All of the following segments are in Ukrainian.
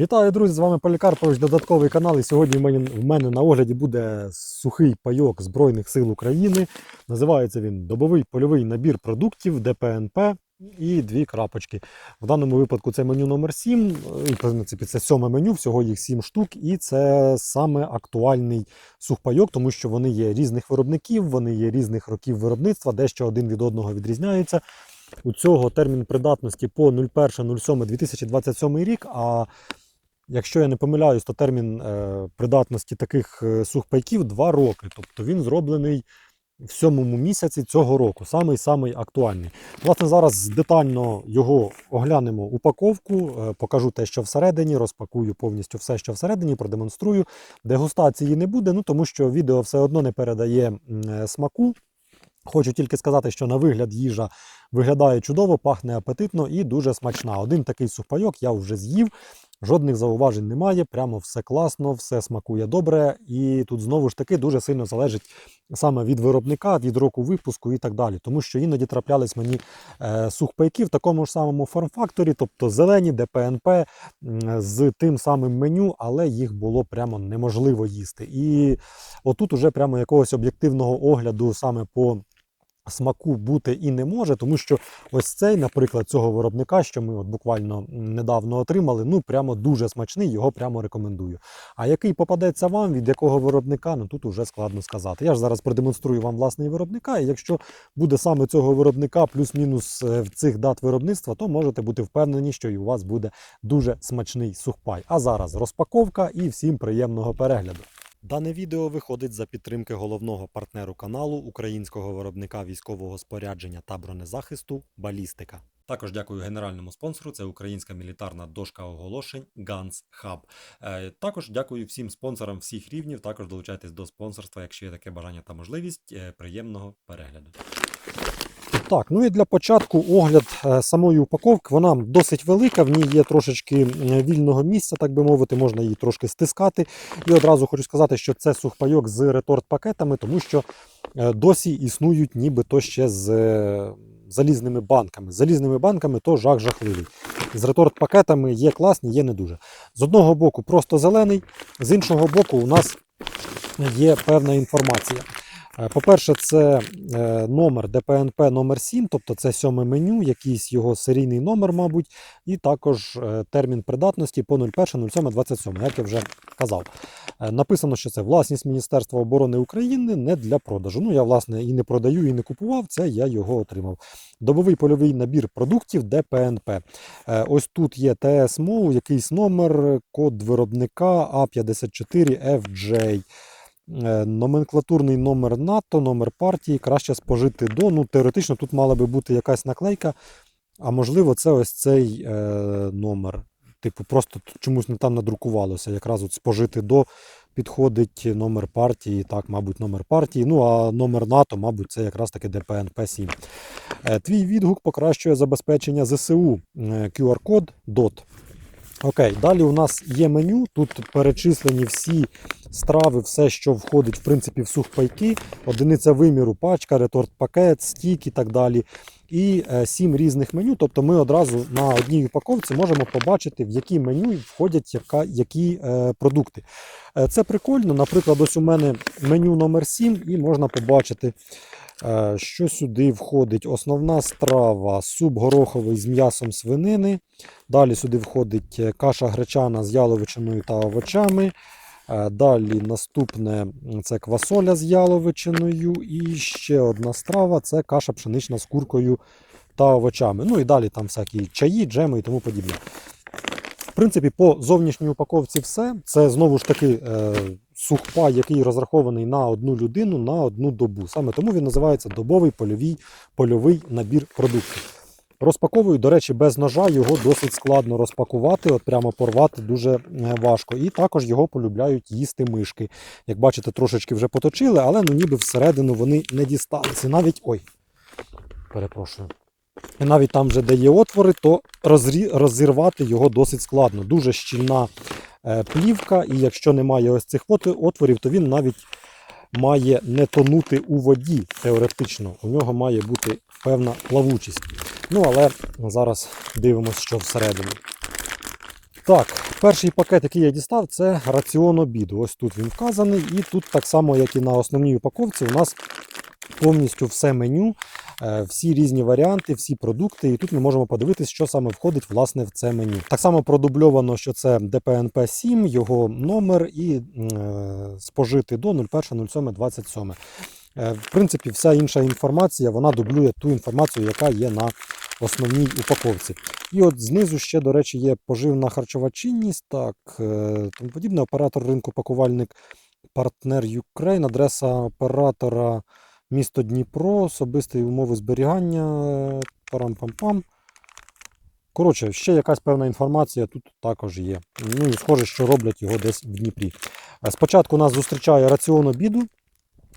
Вітаю, друзі! З вами Полікарпович, додатковий канал. І сьогодні в мене, в мене на огляді буде сухий пайок Збройних сил України. Називається він Добовий польовий набір продуктів ДПНП і дві крапочки. В даному випадку це меню номер 7. І, в принципі, це сьоме меню, всього їх 7 штук. І це саме актуальний сухпайок, тому що вони є різних виробників, вони є різних років виробництва, дещо один від одного відрізняються. У цього термін придатності по 01.07.2027 рік. А якщо я не помиляюсь, то термін е, придатності таких е, сухпайків 2 роки. Тобто він зроблений в сьомому місяці цього року, самий самий актуальний. Власне, зараз детально його оглянемо упаковку, е, покажу те, що всередині, розпакую повністю все, що всередині, продемонструю. Дегустації не буде, ну тому що відео все одно не передає смаку. Хочу тільки сказати, що на вигляд їжа виглядає чудово, пахне апетитно і дуже смачна. Один такий сухпайок я вже з'їв, жодних зауважень немає. Прямо все класно, все смакує добре. І тут знову ж таки дуже сильно залежить саме від виробника, від року випуску і так далі. Тому що іноді траплялись мені е, сухпайки в такому ж самому форм-факторі, тобто зелені, ДПНП з тим самим меню, але їх було прямо неможливо їсти. І отут уже прямо якогось об'єктивного огляду саме по смаку бути і не може, тому що ось цей, наприклад, цього виробника, що ми от буквально недавно отримали, ну прямо дуже смачний, його прямо рекомендую. А який попадеться вам, від якого виробника, ну тут уже складно сказати. Я ж зараз продемонструю вам власний виробника, і якщо буде саме цього виробника плюс-мінус е, в цих дат виробництва, то можете бути впевнені, що і у вас буде дуже смачний сухпай. А зараз розпаковка і всім приємного перегляду. Дане відео виходить за підтримки головного партнеру каналу українського виробника військового спорядження та бронезахисту Балістика. Також дякую генеральному спонсору. Це українська мілітарна дошка оголошень Guns Hub. Е, також дякую всім спонсорам всіх рівнів. Також долучайтесь до спонсорства, якщо є таке бажання та можливість. Е, приємного перегляду. Так, ну і для початку огляд е, самої упаковки. Вона досить велика, в ній є трошечки вільного місця, так би мовити, можна її трошки стискати. І одразу хочу сказати, що це сухпайок з реторт-пакетами, тому що е, досі існують нібито ще з е, залізними банками. З залізними банками то жах жахливий. З реторт-пакетами є класні, є не дуже. З одного боку просто зелений, з іншого боку, у нас є певна інформація. Е, По-перше, це е, номер ДПНП номер 7, тобто це сьоме меню, якийсь його серійний номер, мабуть, і також е, термін придатності по 01.07.27, як я вже казав. Написано, що це власність Міністерства оборони України не для продажу. Ну, я, власне, і не продаю, і не купував, це я його отримав. Добовий польовий набір продуктів ДПНП. Ось тут є ТС-МОУ, якийсь номер, код виробника А54FJ. Е, Номенклатурний номер НАТО, номер партії, краще спожити до. Ну, теоретично тут мала би бути якась наклейка, а можливо, це ось цей е, номер. Типу, просто чомусь не там надрукувалося. Якраз от спожити до підходить номер партії, так, мабуть, номер партії. Ну, а номер НАТО, мабуть, це якраз таки ДПНП 7. Е, Твій відгук покращує забезпечення ЗСУ. Е, QR-код DOT. Окей, далі у нас є меню. Тут перечислені всі страви, все, що входить в принципі в сухпайки, одиниця виміру, пачка, реторт-пакет, стік і так далі. І е, сім різних меню. Тобто ми одразу на одній упаковці можемо побачити, в які меню входять яка, які е, продукти. Е, це прикольно. Наприклад, ось у мене меню номер 7 і можна побачити, що сюди входить. Основна страва, суп гороховий з м'ясом свинини. Далі сюди входить е, каша гречана з яловичиною та овочами. Е, Далі наступне це квасоля з яловичиною. І ще одна страва це каша пшенична з куркою та овочами. Ну і далі там всякі чаї, джеми і тому подібне. В принципі, по зовнішній упаковці все. Це знову ж таки е, сухпай, який розрахований на одну людину на одну добу. Саме тому він називається добовий польовий, польовий набір продуктів. Розпаковую, до речі, без ножа його досить складно розпакувати, от прямо порвати дуже е, важко. І також його полюбляють їсти мишки. Як бачите, трошечки вже поточили, але ну ніби всередину вони не дісталися. Навіть ой, перепрошую. І навіть там, вже де є отвори, то розірвати його досить складно. Дуже щільна е, плівка, і якщо немає ось цих отворів, то він навіть має не тонути у воді теоретично. У нього має бути певна плавучість. Ну, але зараз дивимося, що всередині. Так, перший пакет, який я дістав, це раціон обіду. Ось тут він вказаний, і тут так само, як і на основній упаковці, у нас повністю все меню, е, всі різні варіанти, всі продукти. І тут ми можемо подивитися, що саме входить власне в це меню. Так само продубльовано, що це ДПНП 7, його номер і е, спожити до 01.07.27. Е, В принципі, вся інша інформація вона дублює ту інформацію, яка є на основній упаковці. І от знизу ще, до речі, є поживна харчова чинність, так, тому подібне. Оператор ринку пакувальник партнер Ukraine, адреса оператора місто Дніпро, особисті умови зберігання. Парам-пам-пам. Коротше, ще якась певна інформація тут також є. Ну і схоже, що роблять його десь в Дніпрі. Е, Спочатку нас зустрічає раціон обіду.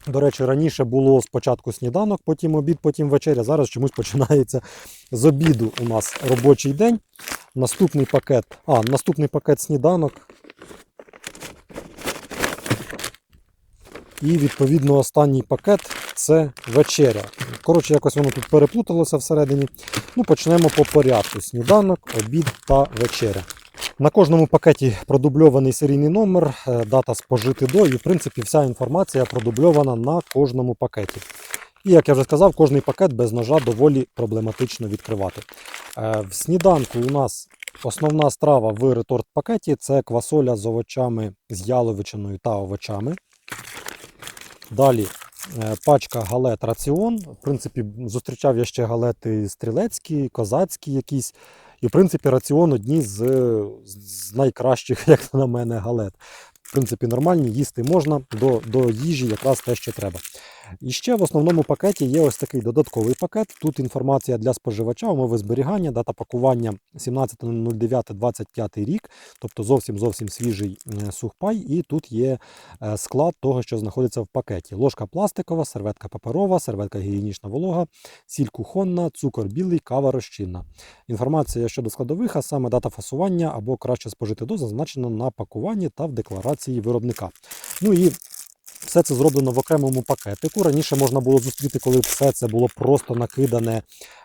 До речі, раніше було спочатку сніданок, потім обід, потім вечеря. Зараз чомусь починається з обіду у нас робочий день. Наступний пакет. А, наступний пакет сніданок. І відповідно останній пакет це вечеря. Коротше, якось воно тут переплуталося всередині. Ну, почнемо по порядку: сніданок, обід та вечеря. На кожному пакеті продубльований серійний номер, е, дата спожити до, і в принципі вся інформація продубльована на кожному пакеті. І як я вже сказав, кожний пакет без ножа доволі проблематично відкривати. Е, В сніданку у нас основна страва в реторт пакеті це квасоля з овочами, з яловичиною та овочами. Далі е, пачка галет раціон. В принципі, зустрічав я ще галети стрілецькі, козацькі якісь. І, в принципі, раціон одні з, з найкращих, як на мене, галет. В принципі, нормальні, їсти можна до, до їжі якраз те, що треба. І ще в основному пакеті є ось такий додатковий пакет. Тут інформація для споживача, умови зберігання, дата пакування 17.09.25 рік, тобто зовсім зовсім свіжий сухпай. І тут є е, склад того, що знаходиться в пакеті: ложка пластикова, серветка паперова, серветка гігієнічна волога, сіль кухонна, цукор білий, кава розчинна. Інформація щодо складових, а саме дата фасування або краще спожити до, зазначена на пакуванні та в декларації виробника. Ну і все це зроблено в окремому пакетику. Раніше можна було зустріти, коли все це було просто накидане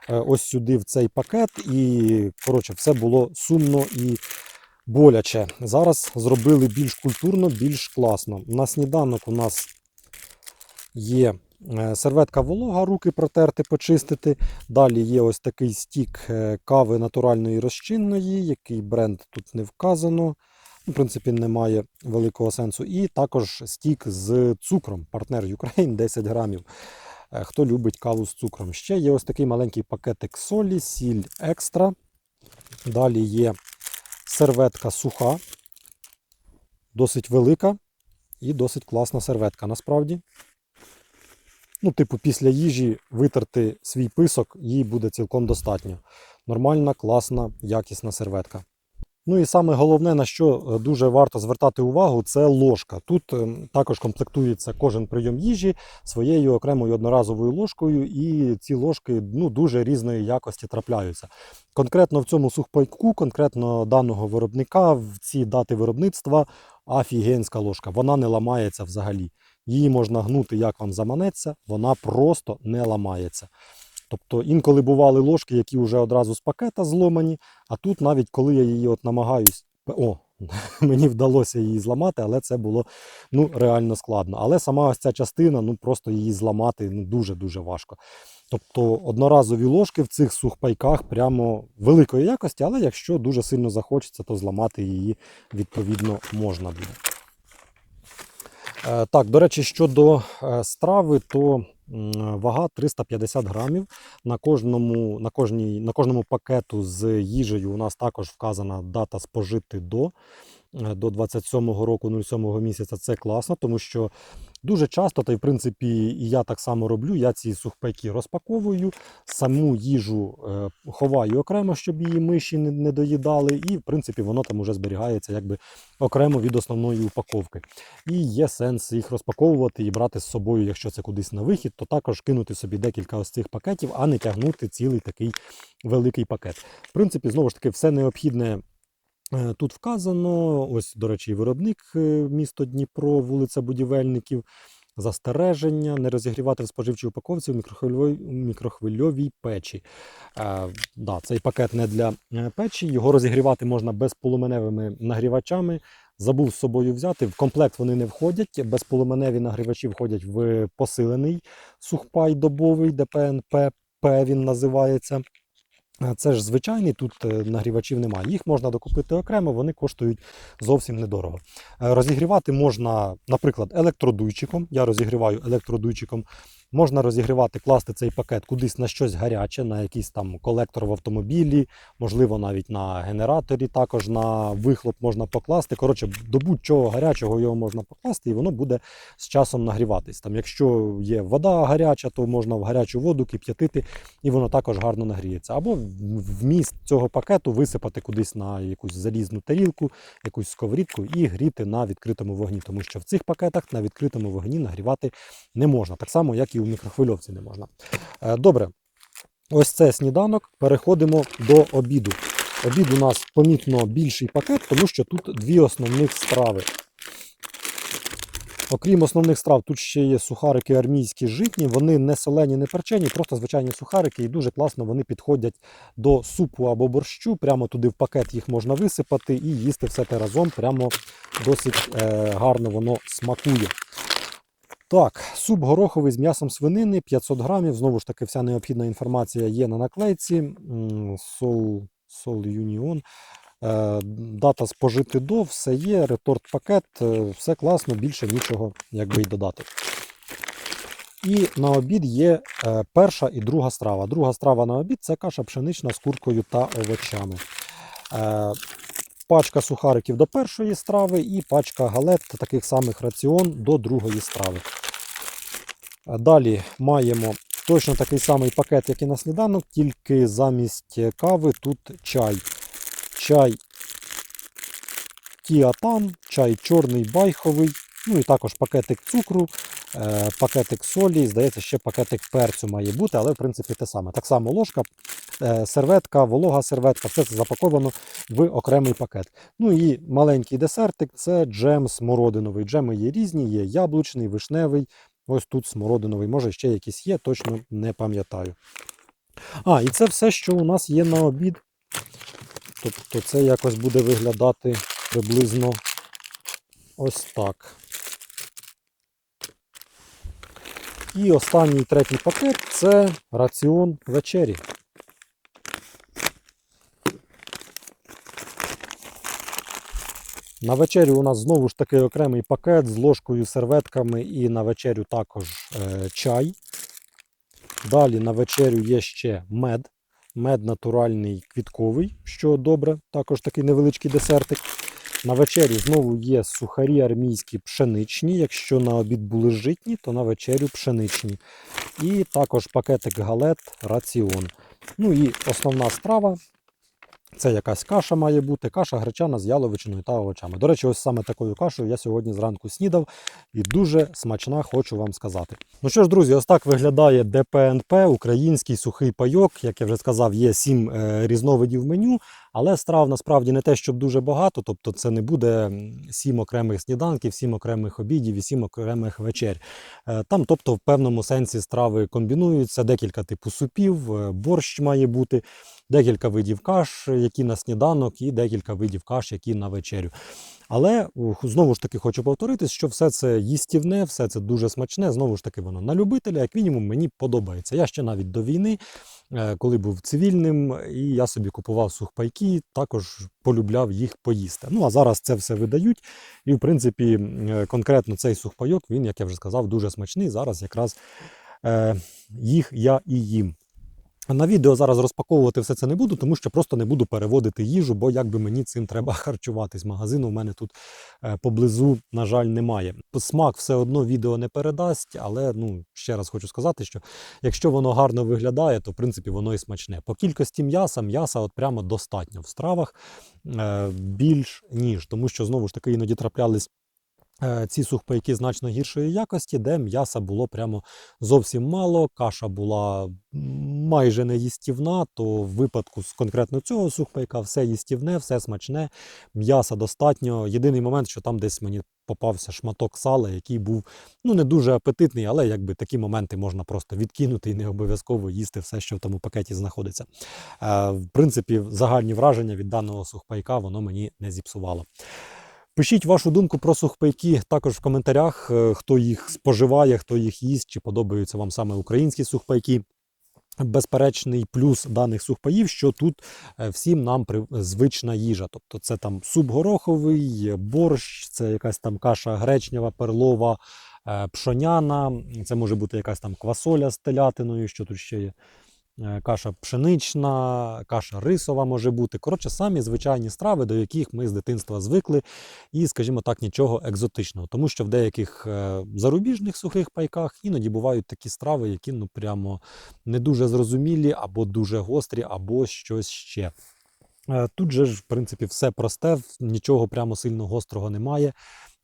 е, ось сюди в цей пакет, і коротше, все було сумно і боляче. Зараз зробили більш культурно, більш класно. На сніданок у нас є е, серветка волога, руки протерти, почистити. Далі є ось такий стік е, кави натуральної розчинної, який бренд тут не вказано. В принципі, немає великого сенсу. І також стік з цукром, партнер Ukraine 10 грамів. Е, Хто любить каву з цукром. Ще є ось такий маленький пакетик солі, сіль екстра. Далі є серветка суха, досить велика і досить класна серветка насправді. Ну, типу, після їжі витерти свій писок, їй буде цілком достатньо. Нормальна, класна, якісна серветка. Ну і саме головне, на що е, дуже варто звертати увагу, це ложка. Тут е, також комплектується кожен прийом їжі своєю окремою одноразовою ложкою, і ці ложки ну, дуже різної якості трапляються. Конкретно в цьому сухпайку, конкретно даного виробника, в ці дати виробництва офігенська ложка. Вона не ламається взагалі. Її можна гнути, як вам заманеться, вона просто не ламається. Тобто інколи бували ложки, які вже одразу з пакета зломані, а тут навіть коли я її от намагаюсь. О, мені вдалося її зламати, але це було ну, реально складно. Але сама ось ця частина, ну просто її зламати ну, дуже-дуже важко. Тобто одноразові ложки в цих сухпайках прямо великої якості, але якщо дуже сильно захочеться, то зламати її відповідно можна буде. Е, Так, до речі, щодо е, страви, то вага 350 грамів. На кожному, на, кожній, на кожному пакету з їжею у нас також вказана дата спожити до. е, До 27-го року 07 місяця це класно, тому що дуже часто, та й в принципі і я так само роблю, я ці сухпайки розпаковую, саму їжу е, ховаю окремо, щоб її миші не, доїдали, і в принципі воно там уже зберігається якби окремо від основної упаковки. І є сенс їх розпаковувати і брати з собою, якщо це кудись на вихід, то також кинути собі декілька ось цих пакетів, а не тягнути цілий такий великий пакет. В принципі, знову ж таки, все необхідне. Е, Тут вказано, ось, до речі, виробник е, місто Дніпро, вулиця Будівельників. застереження, не розігрівати в споживчій упаковці в мікрохвильовій, мікрохвильовій печі. Е, да, цей пакет не для е, печі. Його розігрівати можна безполуменевими нагрівачами. Забув з собою взяти. В комплект вони не входять. Безполуменеві нагрівачі входять в посилений сухпай добовий ДПНП. П він називається. Це ж звичайний, тут е, нагрівачів немає. Їх можна докупити окремо, вони коштують зовсім недорого. Е, Розігрівати можна, наприклад, електродуйчиком. Я розігріваю електродуйчиком. Можна розігрівати, класти цей пакет кудись на щось гаряче, на якийсь там колектор в автомобілі, можливо, навіть на генераторі, також на вихлоп можна покласти. Коротше, до будь-чого гарячого його можна покласти, і воно буде з часом нагріватись. Там, якщо є вода гаряча, то можна в гарячу воду кип'ятити, і воно також гарно нагріється. Або вміст цього пакету висипати кудись на якусь залізну тарілку, якусь сковорідку і гріти на відкритому вогні, тому що в цих пакетах на відкритому вогні нагрівати не можна, так само, як і у мікрохвильовці не можна. Е, Добре, ось це сніданок. Переходимо до обіду. Обід у нас помітно більший пакет, тому що тут дві основних страви. Окрім основних страв, тут ще є сухарики армійські житні. Вони не солені, не перчені, просто звичайні сухарики, і дуже класно вони підходять до супу або борщу. Прямо туди в пакет їх можна висипати і їсти все те разом. Прямо досить е, гарно воно смакує. Так, суп гороховий з м'ясом свинини 500 грамів. Знову ж таки, вся необхідна інформація є на наклейці. Сол, Сол Юніон. Е, Дата спожити до, все є, реторт пакет, е, все класно, більше нічого якби й додати. І на обід є е, перша і друга страва. Друга страва на обід це каша пшенична з куркою та овочами. Пачка сухариків до першої страви і пачка галет таких самих раціон до другої страви. Далі маємо точно такий самий пакет, як і на сніданок, тільки замість кави тут чай. Чай Тіатан, чай чорний байховий, ну і також пакетик цукру, е, пакетик солі, здається, ще пакетик перцю має бути, але в принципі те саме. Так само ложка, е, серветка, волога серветка, все це запаковано в окремий пакет. Ну і маленький десертик це джем смородиновий. Джеми є різні, є яблучний, вишневий. Ось тут смородиновий, може ще якийсь є, точно не пам'ятаю. А, і це все, що у нас є на обід. Тобто це якось буде виглядати приблизно ось так. І останній третій пакет це раціон вечері. На вечерю у нас знову ж таки окремий пакет з ложкою, серветками і на вечерю також е, чай. Далі на вечерю є ще мед. Мед натуральний квітковий, що добре, також такий невеличкий десертик. На вечері знову є сухарі армійські пшеничні. Якщо на обід були житні, то на вечерю пшеничні. І також пакетик галет раціон. Ну і основна страва. Це якась каша має бути, каша гречана з яловичиною та овочами. До речі, ось саме такою кашею я сьогодні зранку снідав і дуже смачна, хочу вам сказати. Ну що ж, друзі, ось так виглядає ДПНП, український сухий пайок. Як я вже сказав, є сім е, різновидів меню, але страв насправді не те, щоб дуже багато. Тобто це не буде сім окремих сніданків, сім окремих обідів і сім окремих вечер. Е, Там, тобто, в певному сенсі страви комбінуються, декілька типу супів, е, борщ має бути, декілька видів каш, які на сніданок, і декілька видів каш, які на вечерю. Але знову ж таки хочу повторитись, що все це їстівне, все це дуже смачне. Знову ж таки, воно на любителя, як мінімум, мені подобається. Я ще навіть до війни, е, коли був цивільним, і я собі купував сухпайки, також полюбляв їх поїсти. Ну а зараз це все видають. І, в принципі, е, конкретно цей сухпайок, він, як я вже сказав, дуже смачний. Зараз якраз е, їх я і їм. На відео зараз розпаковувати все це не буду, тому що просто не буду переводити їжу, бо якби мені цим треба харчуватись. Магазину в мене тут е, поблизу, на жаль, немає. Смак все одно відео не передасть, але ну ще раз хочу сказати, що якщо воно гарно виглядає, то в принципі воно і смачне. По кількості м'яса, м'яса от прямо достатньо в стравах е, більш ніж, тому що знову ж таки іноді траплялись ці сухпайки значно гіршої якості, де м'яса було прямо зовсім мало, каша була майже неїстівна, то в випадку з конкретно цього сухпайка все їстівне, все смачне, м'яса достатньо. Єдиний момент, що там десь мені попався шматок сала, який був ну не дуже апетитний, але якби такі моменти можна просто відкинути і не обов'язково їсти все, що в тому пакеті знаходиться. Е, в принципі, загальні враження від даного сухпайка воно мені не зіпсувало. Пишіть вашу думку про сухпайки також в коментарях, е, хто їх споживає, хто їх їсть, чи подобаються вам саме українські сухпайки. Безперечний плюс даних сухпаїв, що тут е, всім нам звична їжа. Тобто це там суп гороховий, борщ, це якась там каша гречнева, перлова, е, пшоняна, це може бути якась там квасоля з телятиною, що тут ще є. Е, Каша пшенична, каша рисова може бути. Коротше, самі звичайні страви, до яких ми з дитинства звикли, і, скажімо так, нічого екзотичного. Тому що в деяких е, зарубіжних сухих пайках іноді бувають такі страви, які ну прямо не дуже зрозумілі, або дуже гострі, або щось ще. Е, Тут же ж, в принципі, все просте, нічого прямо сильно гострого немає.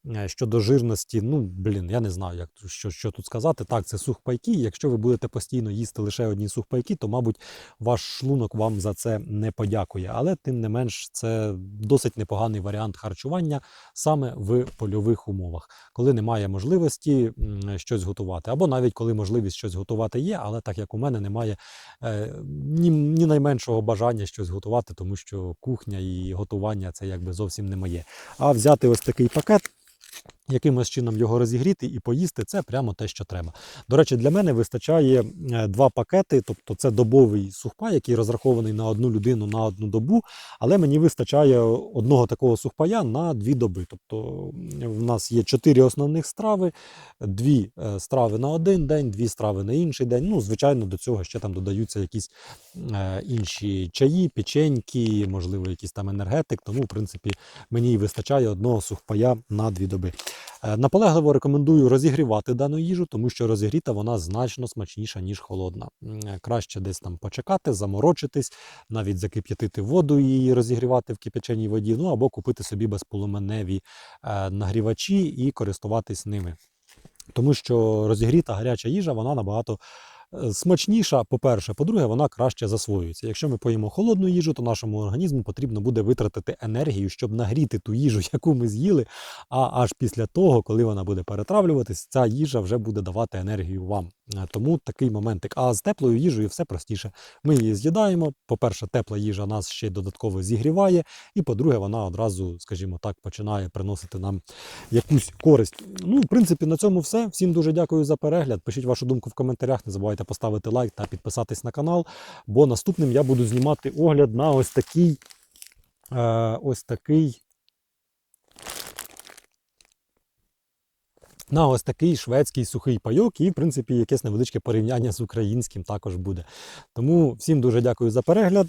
Е, Щодо жирності, ну блін, я не знаю, як що, що тут сказати. Так, це сухпайки. Якщо ви будете постійно їсти лише одні сухпайки, то, мабуть, ваш шлунок вам за це не подякує. Але тим не менш, це досить непоганий варіант харчування саме в польових умовах, коли немає можливості щось готувати, або навіть коли можливість щось готувати є, але так як у мене немає е, ні, ні найменшого бажання щось готувати, тому що кухня і готування це якби зовсім не моє. А взяти ось такий пакет. Якимось чином його розігріти і поїсти це прямо те, що треба. До речі, для мене вистачає е, два пакети, тобто це добовий сухпай, який розрахований на одну людину на одну добу, але мені вистачає одного такого сухпая на дві доби. Тобто в нас є чотири основних страви, дві е, страви на один день, дві страви на інший день. Ну, звичайно, до цього ще там додаються якісь е, інші чаї, печеньки, можливо, якийсь там енергетик. Тому, в принципі, мені вистачає одного сухпая на дві доби. Е, Наполегливо рекомендую розігрівати дану їжу, тому що розігріта вона значно смачніша, ніж холодна. Е, Краще десь там почекати, заморочитись, навіть закип'ятити воду і розігрівати в кипяченій воді, ну або купити собі безполуменеві е, нагрівачі і користуватись ними. Тому що розігріта гаряча їжа, вона набагато смачніша, по-перше. По-друге, вона краще засвоюється. Якщо ми поїмо холодну їжу, то нашому організму потрібно буде витратити енергію, щоб нагріти ту їжу, яку ми з'їли. А аж після того, коли вона буде перетравлюватись, ця їжа вже буде давати енергію вам. Е, Тому такий моментик. А з теплою їжею все простіше. Ми її з'їдаємо. По-перше, тепла їжа нас ще додатково зігріває, і по-друге, вона одразу, скажімо так, починає приносити нам якусь користь. Ну, в принципі, на цьому все. Всім дуже дякую за перегляд. Пишіть вашу думку в коментарях. Не забувайте поставити лайк та підписатись на канал. Бо наступним я буду знімати огляд на ось такий. Е, ось такий. На ось такий шведський сухий пайок, і, в принципі, якесь невеличке порівняння з українським також буде. Тому всім дуже дякую за перегляд.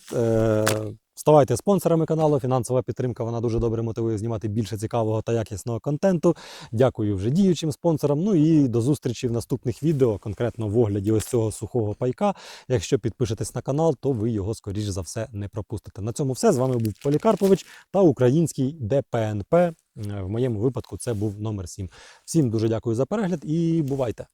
Ставайте спонсорами каналу. Фінансова підтримка вона дуже добре мотивує знімати більше цікавого та якісного контенту. Дякую вже діючим спонсорам. Ну і до зустрічі в наступних відео, конкретно в огляді ось цього сухого пайка. Якщо підпишетесь на канал, то ви його скоріш за все не пропустите. На цьому все з вами був Полікарпович та український ДПНП. Е, В моєму випадку це був номер 7. Всім дуже дякую за перегляд і бувайте!